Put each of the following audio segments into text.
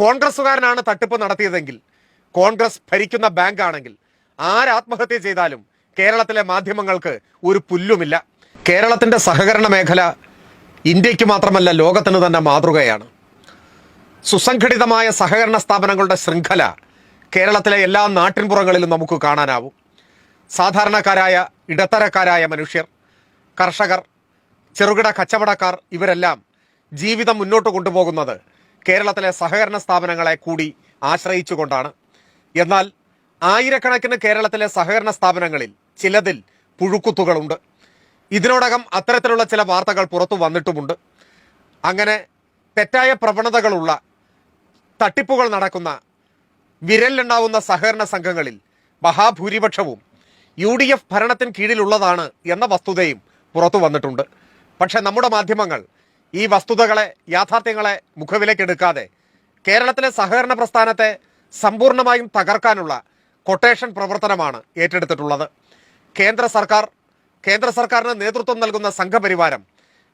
കോൺഗ്രസ്സുകാരനാണ് തട്ടിപ്പ് നടത്തിയതെങ്കിൽ കോൺഗ്രസ് ഭരിക്കുന്ന ബാങ്ക് ആണെങ്കിൽ ആരാത്മഹത്യ ചെയ്താലും കേരളത്തിലെ മാധ്യമങ്ങൾക്ക് ഒരു പുല്ലുമില്ല. കേരളത്തിന്റെ സഹകരണ മേഖല ഇന്ത്യയ്ക്ക് മാത്രമല്ല ലോകത്തിന് തന്നെ മാതൃകയാണ്. സുസംഘടിതമായ സഹകരണ സ്ഥാപനങ്ങളുടെ ശൃംഖല കേരളത്തിലെ എല്ലാ നാട്ടിൻപുറങ്ങളിലും നമുക്ക് കാണാനാവും. സാധാരണക്കാരായ ഇടത്തരക്കാരായ മനുഷ്യർ കർഷകർ ചെറുകിട കച്ചവടക്കാർ ഇവരെല്ലാം ജീവിതം മുന്നോട്ട് കൊണ്ടുപോകുന്നത് കേരളത്തിലെ സഹകരണ സ്ഥാപനങ്ങളെ കൂടി ആശ്രയിച്ചുകൊണ്ടാണ്. എന്നാൽ ആയിരക്കണക്കിന് കേരളത്തിലെ സഹകരണ സ്ഥാപനങ്ങളിൽ ചിലതിൽ പുഴുക്കുത്തുകളുണ്ട്. ഇതിനോടകം അത്തരത്തിലുള്ള ചില വാർത്തകൾ പുറത്തു വന്നിട്ടുമുണ്ട്. അങ്ങനെ തെറ്റായ പ്രവണതകളുള്ള തട്ടിപ്പുകൾ നടക്കുന്ന വിരലിലുണ്ടാവുന്ന സഹകരണ സംഘങ്ങളിൽ മഹാഭൂരിപക്ഷവും യു ഡി എഫ് ഭരണത്തിന് കീഴിലുള്ളതാണ് എന്ന വസ്തുതയും പുറത്തു വന്നിട്ടുണ്ട്. പക്ഷേ നമ്മുടെ മാധ്യമങ്ങൾ ഈ വസ്തുതകളെ യാഥാർത്ഥ്യങ്ങളെ മുഖവിലേക്കെടുക്കാതെ കേരളത്തിലെ സഹകരണ പ്രസ്ഥാനത്തെ സമ്പൂർണമായും തകർക്കാനുള്ള കൊട്ടേഷൻ പ്രവർത്തനമാണ് ഏറ്റെടുത്തിട്ടുള്ളത്. കേന്ദ്ര സർക്കാർ കേന്ദ്ര സർക്കാരിന് നേതൃത്വം നൽകുന്ന സംഘപരിവാരം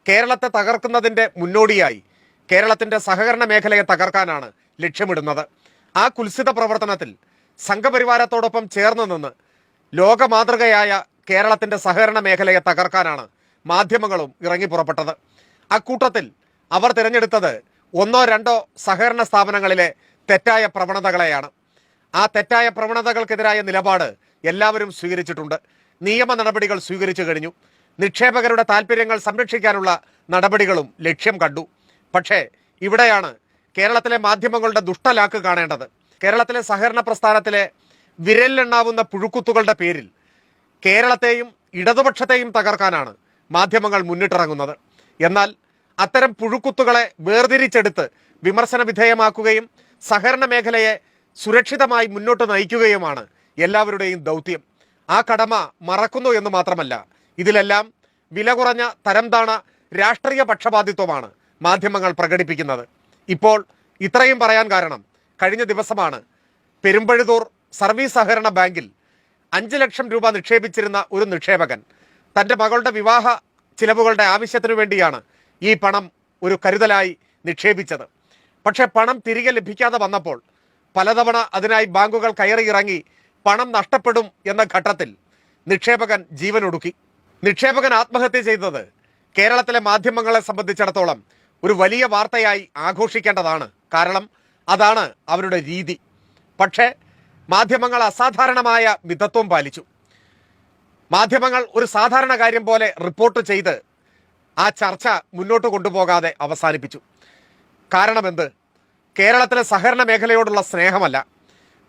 കേരളത്തെ തകർക്കുന്നതിന്റെ മുന്നോടിയായി കേരളത്തിന്റെ സഹകരണ മേഖലയെ തകർക്കാനാണ് ലക്ഷ്യമിടുന്നത്. ആ കുൽസിത പ്രവർത്തനത്തിൽ സംഘപരിവാരത്തോടൊപ്പം ചേർന്ന് നിന്ന് ലോക മാതൃകയായ കേരളത്തിന്റെ സഹകരണ മേഖലയെ തകർക്കാനാണ് മാധ്യമങ്ങളും ഇറങ്ങി പുറപ്പെട്ടത് അക്കൂട്ടത്തിൽ അവർ തിരഞ്ഞെടുത്തത് ഒന്നോ രണ്ടോ സഹകരണ സ്ഥാപനങ്ങളിലെ തെറ്റായ പ്രവണതകളെയാണ്. ആ തെറ്റായ പ്രവണതകൾക്കെതിരായ നിലപാട് എല്ലാവരും സ്വീകരിച്ചിട്ടുണ്ട്. നിയമ നടപടികൾ സ്വീകരിച്ചു കഴിഞ്ഞു. നിക്ഷേപകരുടെ താല്പര്യങ്ങൾ സംരക്ഷിക്കാനുള്ള നടപടികളും ലക്ഷ്യം കണ്ടു. പക്ഷേ ഇവിടെയാണ് കേരളത്തിലെ മാധ്യമങ്ങളുടെ ദുഷ്ടലാക്ക് കാണേണ്ടത്. കേരളത്തിലെ സഹകരണ പ്രസ്ഥാനത്തിലെ വിരലിലെണ്ണാവുന്ന പുഴുക്കുത്തുകളുടെ പേരിൽ കേരളത്തെയും ഇടതുപക്ഷത്തെയും തകർക്കാനാണ് മാധ്യമങ്ങൾ മുന്നിട്ടിറങ്ങുന്നത്. എന്നാൽ അത്തരം പുഴുക്കുത്തുകളെ വേർതിരിച്ചെടുത്ത് വിമർശന വിധേയമാക്കുകയും സഹകരണ മേഖലയെ സുരക്ഷിതമായി മുന്നോട്ട് നയിക്കുകയുമാണ് എല്ലാവരുടെയും ദൗത്യം. ആ കടമ മറക്കുന്നു എന്ന് മാത്രമല്ല ഇതിലെല്ലാം വില കുറഞ്ഞ തരംതാണ രാഷ്ട്രീയ പക്ഷപാതിത്വമാണ് മാധ്യമങ്ങൾ പ്രകടിപ്പിക്കുന്നത്. ഇപ്പോൾ ഇത്രയും പറയാൻ കാരണം കഴിഞ്ഞ ദിവസമാണ് പെരുമ്പഴുതൂർ സർവീസ് സഹകരണ ബാങ്കിൽ അഞ്ച് ലക്ഷം രൂപ നിക്ഷേപിച്ചിരുന്ന ഒരു നിക്ഷേപകൻ. തന്റെ മകളുടെ വിവാഹ ചിലവുകളുടെ ആവശ്യത്തിനു വേണ്ടിയാണ് ഈ പണം ഒരു കരുതലായി നിക്ഷേപിച്ചത്. പക്ഷേ പണം തിരികെ ലഭിക്കാതെ വന്നപ്പോൾ പലതവണ അതിനായി ബാങ്കുകൾ കയറി ഇറങ്ങി പണം നഷ്ടപ്പെടും എന്ന ഘട്ടത്തിൽ നിക്ഷേപകൻ ജീവനൊടുക്കി നിക്ഷേപകൻ ആത്മഹത്യ ചെയ്തത് കേരളത്തിലെ മാധ്യമങ്ങളെ സംബന്ധിച്ചിടത്തോളം ഒരു വലിയ വാർത്തയായി ആഘോഷിക്കേണ്ടതാണ്. കാരണം അതാണ് അവരുടെ രീതി. പക്ഷേ മാധ്യമങ്ങൾ അസാധാരണമായ മിതത്വം പാലിച്ചു. മാധ്യമങ്ങൾ ഒരു സാധാരണ കാര്യം പോലെ റിപ്പോർട്ട് ചെയ്ത് ആ ചർച്ച മുന്നോട്ട് കൊണ്ടുപോകാതെ അവസാനിപ്പിച്ചു. കാരണമെന്ത്? കേരളത്തിലെ സഹകരണ മേഖലയോടുള്ള സ്നേഹമല്ല.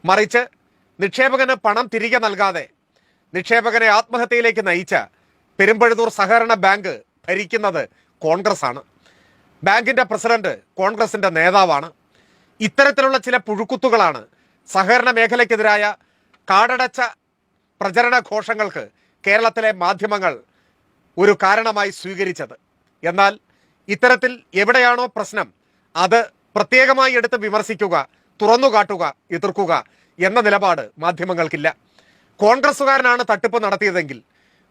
മറിച്ച് നിക്ഷേപകന് പണം തിരികെ നൽകാതെ നിക്ഷേപകനെ ആത്മഹത്യയിലേക്ക് നയിച്ച പെരുമ്പഴുതൂർ സഹകരണ ബാങ്ക് ഭരിക്കുന്നത് കോൺഗ്രസ് ആണ് ബാങ്കിന്റെ പ്രസിഡന്റ് കോൺഗ്രസിന്റെ നേതാവാണ്. ഇത്തരത്തിലുള്ള ചില പുഴുക്കുത്തുകളാണ് സഹകരണ മേഖലയ്ക്കെതിരായ കാടടച്ച പ്രചരണ ഘോഷങ്ങൾക്ക് കേരളത്തിലെ മാധ്യമങ്ങൾ ഒരു കാരണമായി സ്വീകരിച്ചത്. എന്നാൽ ഇത്തരത്തിൽ എവിടെയാണോ പ്രശ്നം അത് പ്രത്യേകമായി എടുത്ത് വിമർശിക്കുക തുറന്നു കാട്ടുക എതിർക്കുക എന്ന നിലപാട് മാധ്യമങ്ങൾക്കില്ല. കോൺഗ്രസ്സുകാരനാണ് തട്ടിപ്പ് നടത്തിയതെങ്കിൽ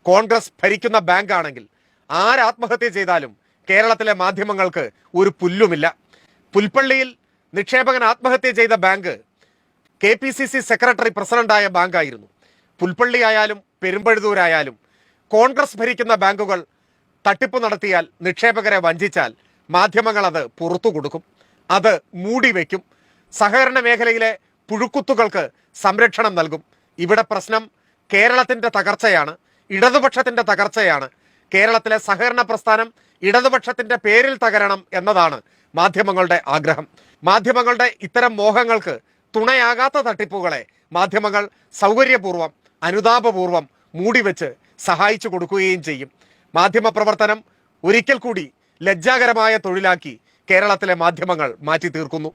കോൺഗ്രസ് ഭരിക്കുന്ന ബാങ്ക് ആണെങ്കിൽ ആരാത്മഹത്യ ചെയ്താലും കേരളത്തിലെ മാധ്യമങ്ങൾക്ക് ഒരു പുല്ലുമില്ല. പുൽപ്പള്ളിയിൽ നിക്ഷേപകൻ ആത്മഹത്യ ചെയ്ത bank K P C C secretary പ്രസിഡന്റായ ബാങ്കായിരുന്നു. പുൽപ്പള്ളി ആയാലും പെരുമ്പഴുതൂരായാലും കോൺഗ്രസ് ഭരിക്കുന്ന ബാങ്കുകൾ തട്ടിപ്പ് നടത്തിയാൽ നിക്ഷേപകരെ വഞ്ചിച്ചാൽ മാധ്യമങ്ങൾ അത് പുറത്തു കൊടുക്കും. അത് മൂടി വയ്ക്കും സഹകരണ മേഖലയിലെ പുഴുക്കുത്തുകൾക്ക് സംരക്ഷണം നൽകും. ഇവിടെ പ്രശ്നം കേരളത്തിന്റെ തകർച്ചയാണ്. ഇടതുപക്ഷത്തിന്റെ തകർച്ചയാണ്. കേരളത്തിലെ സഹകരണ പ്രസ്ഥാനം ഇടതുപക്ഷത്തിന്റെ പേരിൽ തകരണം എന്നതാണ് മാധ്യമങ്ങളുടെ ആഗ്രഹം. മാധ്യമങ്ങളുടെ ഇത്തരം മോഹങ്ങൾക്ക് തുണയാകാത്ത തട്ടിപ്പുകളെ മാധ്യമങ്ങൾ സൗകര്യപൂർവം അനുതാപപൂർവം മൂടിവെച്ച് സഹായിച്ചു കൊടുക്കുകയും ചെയ്യും. മാധ്യമ പ്രവർത്തനം ഒരിക്കൽ കൂടി ലജ്ജാകരമായ തൊഴിലാക്കി കേരളത്തിലെ മാധ്യമങ്ങൾ മാറ്റി തീർക്കുന്നു